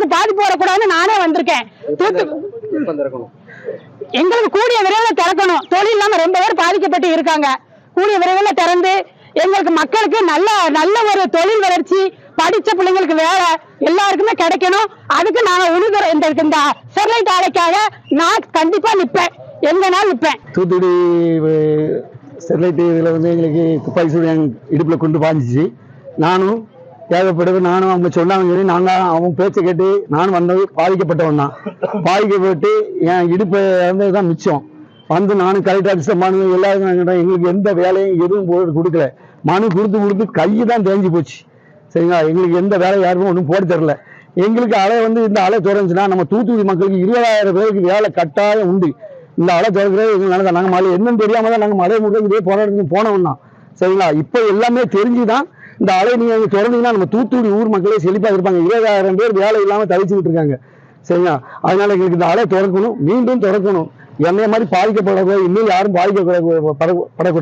மக்களுக்கு பாதிப்பு வரக்கூடாதுன்னு நானே வந்திருக்கேன். எங்களுக்கு கூடிய விரைவில் திறக்கணும். தொழில் இல்லாம ரொம்ப பேர் பாதிக்கப்பட்டு இருக்காங்க. கூடிய விரைவில் திறந்து எங்களுக்கு மக்களுக்கு நல்ல நல்ல ஒரு தொழில் வளர்ச்சி படிச்ச பிள்ளைங்களுக்கு வேலை எல்லாருக்குமே கிடைக்கணும். அதுக்கு நாங்க உழுதுற இந்த இந்த ஸ்டெர்லைட் ஆலைக்காக நான் கண்டிப்பா நிப்பேன். நாள் நிப்பேன். தூத்துக்குடி ஸ்டெர்லைட் இதில் வந்து எங்களுக்கு துப்பாக்கி சூடு இடுப்பில் கொண்டு பாஞ்சிச்சு. நானும் தேவைப்படுது. நானும் அவங்க சொன்னாங்க சொல்லி நாங்கள் அவன் பேச்சை கேட்டு நானும் வந்தது பாதிக்கப்பட்டவன் தான். பாதிக்கப்பட்டு என் இடுப்பு இறந்தது தான் மிச்சம். வந்து நானும் கலெக்டர் ஆஃபீஸில் மனு எல்லாரும் எங்களுக்கு எந்த வேலையும் எதுவும் கொடுக்கல. மனு கொடுத்து கொடுத்து கை தான் தேஞ்சு போச்சு. சரிங்களா? எங்களுக்கு எந்த வேலையும் யாருமே ஒன்றும் போட்டு தரல எங்களுக்கு அலை வந்து இந்த அலை தொடர்ந்துச்சுன்னா நம்ம தூத்துக்குடி மக்களுக்கு இருபதாயிரம் பேருக்கு வேலை கட்டாயம் உண்டு. இந்த அலை திறக்கிறது எங்களுக்கு நாங்கள் மழை என்னன்னு தெரியாமல் தான் நாங்கள் மழை முறை இதே போராட்டத்துக்கு போனோம்னா தான். சரிங்களா? இப்போ எல்லாமே தெரிஞ்சு தான் இந்த அலை நீங்கள் திறந்தீங்கன்னா நம்ம தூத்துக்குடி ஊர் மக்களே செழிப்பாக இருப்பாங்க. இருபதாயிரம் பேர் வேலை இல்லாமல் தவிச்சுக்கிட்டு இருக்காங்க சரிங்களா அதனால எங்களுக்கு இந்த அலை திறக்கணும். மீண்டும் திறக்கணும். என்னைய மாதிரி பாதிக்கப்படக்கூடாது. இன்னும் யாரும் பாதிக்கப்படக்கூடாது படக்கூடாது.